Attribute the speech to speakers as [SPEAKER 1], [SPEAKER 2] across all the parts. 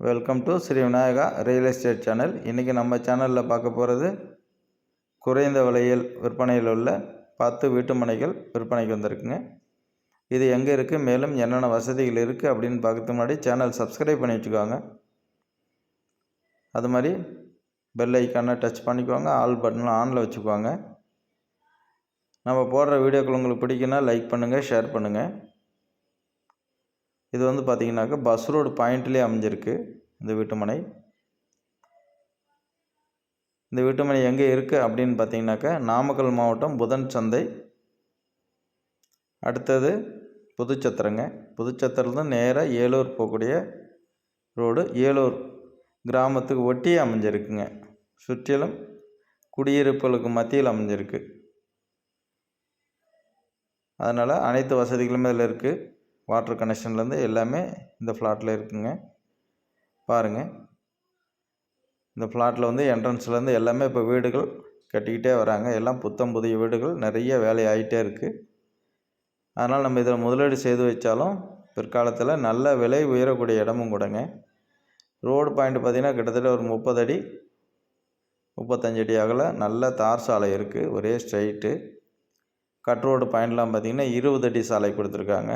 [SPEAKER 1] Welcome to Sri Vinayaka real estate channel இன்றைக்கி நம்ம சேனலில் பார்க்க போகிறது குறைந்த விலையில் விற்பனையில் உள்ள பத்து வீட்டு மனைகள் விற்பனைக்கு வந்திருக்குங்க. இது எங்கே இருக்குது மேலும் என்னென்ன வசதிகள் இருக்குது அப்படின்னு பார்க்கறதுக்கு முன்னாடி சேனல் சப்ஸ்கிரைப் பண்ணி வச்சுக்கோங்க. அது மாதிரி பெல் ஐக்கானை டச் பண்ணிக்குவாங்க ஆல் பட்டனும் ஆனில் வச்சுக்குவாங்க நம்ம போடுற வீடியோக்கள் உங்களுக்கு பிடிக்குன்னா லைக் பண்ணுங்கள் ஷேர் பண்ணுங்கள் இது வந்து பார்த்திங்கனாக்கா பஸ் ரோடு பாயிண்ட்லேயே அமைஞ்சிருக்கு. இந்த வீட்டுமனை. இந்த வீட்டுமனை எங்கே இருக்குது அப்படின்னு பார்த்தீங்கன்னாக்கா நாமக்கல் மாவட்டம் புதன் சந்தை அடுத்தது புதுச்சத்திரங்க. புதுச்சத்திரத்துலேருந்து நேராக ஏலூர் போகக்கூடிய ரோடு ஏலூர் கிராமத்துக்கு ஒட்டியே அமைஞ்சிருக்குங்க. சுற்றிலும் குடியிருப்புகளுக்கு மத்தியில் அமைஞ்சிருக்கு. அதனால் அனைத்து வசதிகளுமே இதில் இருக்குது வாட்டர் கனெக்ஷன்லேருந்து எல்லாமே இந்த ஃப்ளாட்டில் இருக்குங்க. பாருங்கள் இந்த ஃப்ளாட்டில் வந்து என்ட்ரன்ஸ்லேருந்து எல்லாமே இப்போ வீடுகள் கட்டிக்கிட்டே வராங்க. எல்லாம் புத்தம் புதிய வீடுகள். நிறைய வேலை ஆகிட்டே இருக்குது அதனால் நம்ம இதில் முதலீடு செய்து வச்சாலும் பிற்காலத்தில் நல்ல விலை உயரக்கூடிய இடமும் கூடங்க. ரோடு பாயிண்ட் பார்த்திங்கன்னா கிட்டத்தட்ட ஒரு முப்பது அடி முப்பத்தஞ்சு அடி அகல நல்ல தார் சாலை இருக்குது ஒரே ஸ்ட்ரைட்டு கட் ரோடு பாயிண்ட்லாம் பார்த்திங்கன்னா இருபது அடி சாலை கொடுத்துருக்காங்க.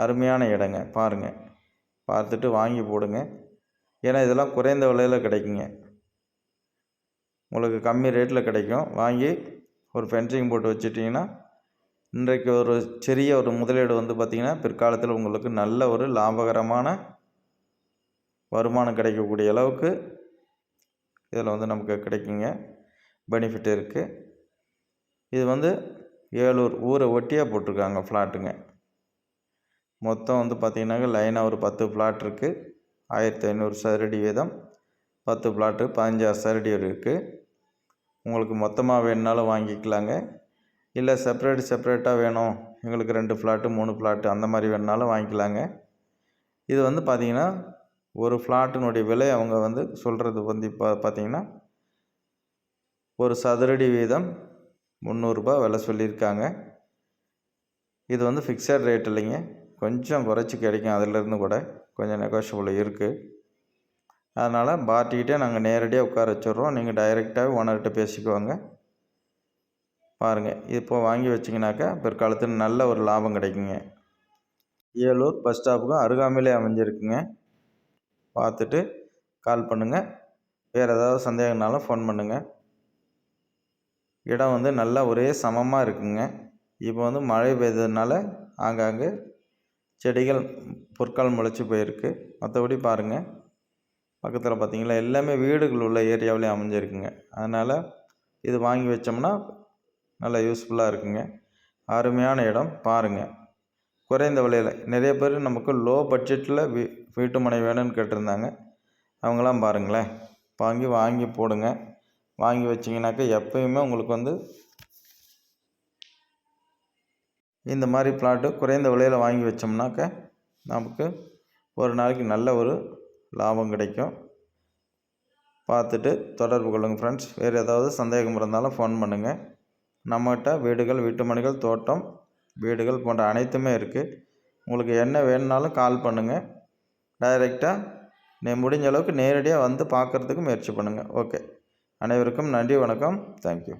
[SPEAKER 1] அருமையான இடங்க பாருங்கள் பார்த்துட்டு வாங்கி போடுங்க. ஏன்னா இதெல்லாம் குறைந்த விலையில் கிடைக்குங்க. உங்களுக்கு கம்மி ரேட்டில் கிடைக்கும். வாங்கி ஒரு ஃபென்சிங் போட்டு வச்சுட்டிங்கன்னா இன்றைக்கு ஒரு சிறிய ஒரு முதலீடு வந்து பார்த்திங்கன்னா பிற்காலத்தில் உங்களுக்கு நல்ல ஒரு லாபகரமான வருமானம் கிடைக்கக்கூடிய அளவுக்கு இதில் வந்து நமக்கு கிடைக்குங்க. பெனிஃபிட் இருக்குது இது வந்து ஏலூர் ஊரை ஒட்டியாக போட்டிருக்காங்க ஃப்ளாட்டுங்க மொத்தம் வந்து பார்த்திங்கனாக்க லைனாக ஒரு பத்து பிளாட் இருக்குது ஆயிரத்தி ஐநூறு சதுரடி வீதம். பத்து பிளாட்டு பதினஞ்சாறு சதுரடி இருக்குது உங்களுக்கு மொத்தமாக வேணுனாலும் வாங்கிக்கலாங்க. இல்லை செப்பரேட் செப்ரேட்டாக வேணும். எங்களுக்கு ரெண்டு ஃப்ளாட்டு மூணு ஃப்ளாட்டு அந்த மாதிரி வேணுனாலும் வாங்கிக்கலாங்க. இது வந்து பார்த்திங்கன்னா ஒரு ஃப்ளாட்டினுடைய விலை அவங்க வந்து சொல்கிறது வந்து இப்போ பார்த்திங்கன்னா ஒரு சதுரடி வீதம் முந்நூறுரூபா விலை சொல்லியிருக்காங்க. இது வந்து ஃபிக்ஸட் ரேட் இல்லைங்க. கொஞ்சம் குறைச்சி கிடைக்கும். அதிலேருந்து கூட கொஞ்சம் நெகோஷியபிள் இருக்குது அதனால் பார்ட்டிக்கிட்டே நாங்கள் நேரடியாக உட்கார வச்சிடுறோம். நீங்கள் டைரெக்டாகவே ஓனர்கிட்ட பேசிக்குவாங்க பாருங்கள் இப்போ வாங்கி வச்சிங்கனாக்கா பிற்காலத்தில் நல்ல ஒரு லாபம் கிடைக்குங்க. ஏலூர் பஸ் ஸ்டாப்புக்கும் அருகாமையிலே அமைஞ்சிருக்குங்க. பார்த்துட்டு கால் பண்ணுங்கள் வேறு ஏதாவது சந்தேகம்னாலும் ஃபோன் பண்ணுங்கள் இடம் வந்து நல்லா ஒரே சமமாக இருக்குங்க. இப்போ வந்து மழை பெய்ததுனால ஆங்காங்கே செடிகள் பொற்கால் முளைச்சி போயிருக்கு. மற்றபடி பாருங்கள் பக்கத்தில் பார்த்திங்களா எல்லாமே வீடுகள் உள்ள ஏரியாவிலே அமைஞ்சிருக்குங்க. அதனால் இது வாங்கி வச்சோம்னா நல்லா யூஸ்ஃபுல்லாக இருக்குங்க. அருமையான இடம் பாருங்கள் குறைந்த விலையில். நிறைய பேர் நமக்கு லோ பட்ஜெட்டில் வீ வீட்டு மனை வேணும்னு கேட்டிருந்தாங்க. அவங்களாம் பாருங்களேன். வாங்கி வாங்கி போடுங்க. வாங்கி வச்சிங்கனாக்கா எப்பயுமே உங்களுக்கு வந்து இந்த மாதிரி பிளாட்டு குறைந்த விலையில் வாங்கி வச்சோம்னாக்க நமக்கு ஒரு நாளைக்கு நல்ல ஒரு லாபம் கிடைக்கும். பார்த்துட்டு தொடர்பு கொள்ளுங்கள் ஃப்ரெண்ட்ஸ் வேறு ஏதாவது சந்தேகம் இருந்தாலும் ஃபோன் பண்ணுங்கள் நம்மகிட்ட வீடுகள் வீட்டு மனைகள் தோட்டம் வீடுகள் போன்ற அனைத்துமே இருக்குது உங்களுக்கு என்ன வேணுனாலும் கால் பண்ணுங்கள் டைரெக்டாக நீ முடிஞ்ச அளவுக்கு நேரடியாக வந்து பார்க்குறதுக்கு முயற்சி பண்ணுங்கள் ஓகே அனைவருக்கும் நன்றி வணக்கம். தேங்க்யூ